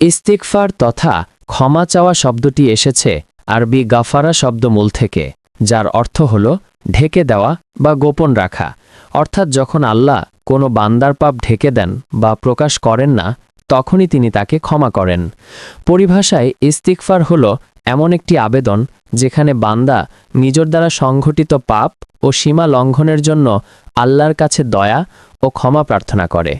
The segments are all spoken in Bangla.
ইস্তিকফার তথা ক্ষমা চাওয়া শব্দটি এসেছে আরবি গাফারা শব্দমূল থেকে, যার অর্থ হল ঢেকে দেওয়া বা গোপন রাখা। অর্থাৎ যখন আল্লাহ কোনো বান্দার পাপ ঢেকে দেন বা প্রকাশ করেন না, তখনই তিনি তাকে ক্ষমা করেন। পরিভাষায় ইস্তিকফার হল এমন একটি আবেদন যেখানে বান্দা নিজের দ্বারা সংঘটিত পাপ ও সীমা লঙ্ঘনের জন্য আল্লাহর কাছে দয়া ও ক্ষমা প্রার্থনা করে।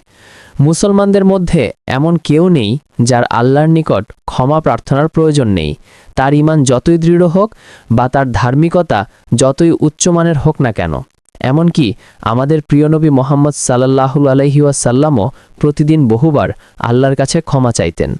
মুসলমানদের মধ্যে এমন কেউ নেই যার আল্লাহর নিকট ক্ষমা প্রার্থনার প্রয়োজন নেই। তার ইমান যতই দৃঢ় হোক বা তার ধার্মিকতা যতই উচ্চমানের হোক না কেন। এমনকি আমাদের প্রিয় নবী মোহাম্মদ সাল্লাহু আলহিউসাল্লামও প্রতিদিন বহুবার আল্লাহর কাছে ক্ষমা চাইতেন।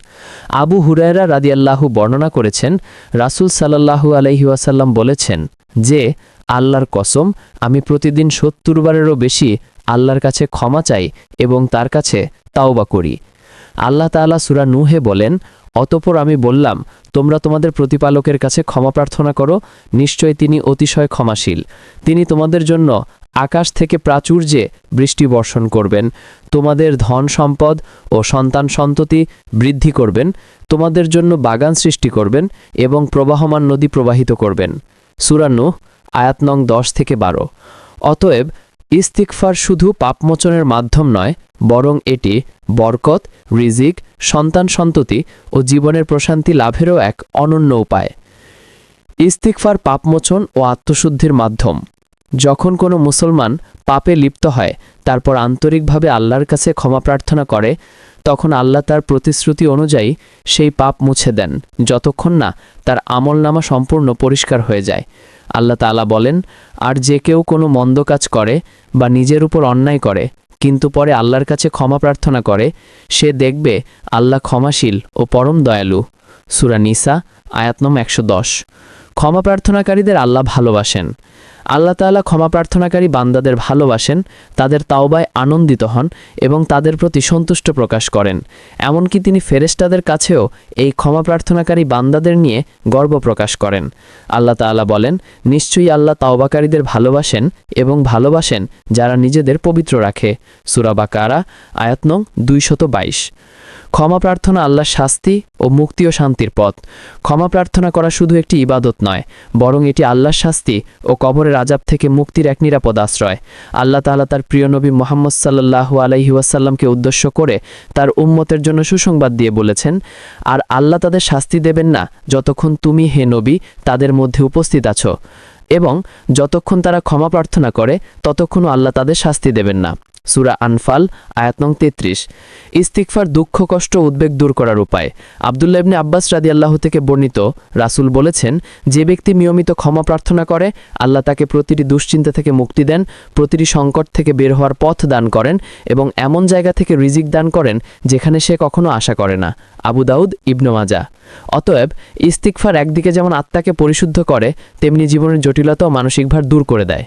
আবু হুরায়রা রাদিয়াল্লাহু বর্ণনা করেছেন, রাসূল সাল্লাহু আলহিউসাল্লাম বলেছেন যে, আল্লাহর কসম, আমি প্রতিদিন সত্তর বারেরও বেশি আল্লাহর কাছে ক্ষমা চাই এবং তার কাছে তাওবা করি। আল্লাহ তাআলা সুরা নুহে বলেন, অতপর আমি বললাম, তোমরা তোমাদের প্রতিপালকের কাছে ক্ষমা প্রার্থনা করো, নিশ্চয় তিনি অতিশয় ক্ষমাশীল। তিনি তোমাদের জন্য আকাশ থেকে প্রাচুর্যে বৃষ্টি বর্ষণ করবেন, তোমাদের ধন সম্পদ ও সন্তান সন্ততি বৃদ্ধি করবেন, তোমাদের জন্য বাগান সৃষ্টি করবেন এবং প্রবাহমান নদী প্রবাহিত করবেন। সুরানু আয়াত নং দশ থেকে বারো। অতএব ইস্তিকফার শুধু পাপমোচনের মাধ্যম নয়, বরং এটি বরকত, রিজিক, সন্তান সন্ততি ও জীবনের প্রশান্তি লাভেরও এক অনন্য উপায়। ইস্তিকফার পাপমোচন ও আত্মশুদ্ধির মাধ্যম। যখন কোনো মুসলমান পাপে লিপ্ত হয়, তারপর আন্তরিকভাবে আল্লাহর কাছে ক্ষমা প্রার্থনা করে, তখন আল্লাহ তার প্রতিশ্রুতি অনুযায়ী সেই পাপ মুছে দেন, যতক্ষণ না তার আমলনামা সম্পূর্ণ পরিষ্কার হয়ে যায়। আল্লাহ তাআলা বলেন, আর যে কেউ কোনো মন্দ কাজ করে বা নিজের উপর অন্যায় করে, কিন্তু পরে আল্লাহর কাছে ক্ষমা প্রার্থনা করে, সে দেখবে আল্লাহ ক্ষমাশীল ও পরম দয়ালু। সুরা নিসা আয়াতনম একশো দশ। ক্ষমা প্রার্থনাকারীদের আল্লাহ ভালোবাসেন। আল্লাহ তাআলা ক্ষমা প্রার্থনাকারী বান্দাদের ভালোবাসেন, তাদের তাওবায় আনন্দিত হন এবং তাদের প্রতি সন্তুষ্ট প্রকাশ করেন। এমনকি তিনি ফেরেশতাদের কাছেও এই ক্ষমা প্রার্থনাকারী বান্দাদের নিয়ে গর্ব প্রকাশ করেন। আল্লাহ তাআলা বলেন, নিশ্চয়ই আল্লাহ তাওবাকারীদের ভালোবাসেন এবং ভালোবাসেন যারা নিজেদের পবিত্র রাখে। সুরাবাকারা আয়াতনং দুইশত বাইশ। ক্ষমা প্রার্থনা আল্লাহর শাস্তি ও মুক্তি ও শান্তির পথ। ক্ষমা প্রার্থনা করা শুধু একটি ইবাদত নয়, বরং এটি আল্লাহর শাস্তি ও কবরের আজাব থেকে মুক্তির এক নিরাপদ আশ্রয়। আল্লাহ তালা তার প্রিয় নবী মোহাম্মদ সাল্লাহু আলাইহি ওয়াসাল্লামকে উদ্দেশ্য করে তার উম্মতের জন্য সুসংবাদ দিয়ে বলেছেন, আর আল্লাহ তাদের শাস্তি দেবেন না, যতক্ষণ তুমি হে নবী তাদের মধ্যে উপস্থিত আছো। এবং যতক্ষণ তারা ক্ষমা প্রার্থনা করে, ততক্ষণও আল্লাহ তাদের শাস্তি দেবেন না। সুরা আনফাল, আয়াত নং তেত্রিশ। ইস্তিকফার দুঃখ, কষ্ট, উদ্বেগ দূর করার উপায়। আবদুল্লাহ ইবনে আব্বাস রাদি আল্লাহ থেকে বর্ণিত, রাসূল বলেছেন, যে ব্যক্তি নিয়মিত ক্ষমা প্রার্থনা করে, আল্লাহ তাকে প্রতিটি দুশ্চিন্তা থেকে মুক্তি দেন, প্রতিটি সংকট থেকে বের হওয়ার পথ দান করেন এবং এমন জায়গা থেকে রিজিক দান করেন যেখানে সে কখনো আশা করে না। আবু দাউদ, ইবনু মাজা। অতএব ইস্তিকফার একদিকে যেমন আত্মাকে পরিশুদ্ধ করে, তেমনি জীবনের জটিলতা ও মানসিক ভার দূর করে দেয়।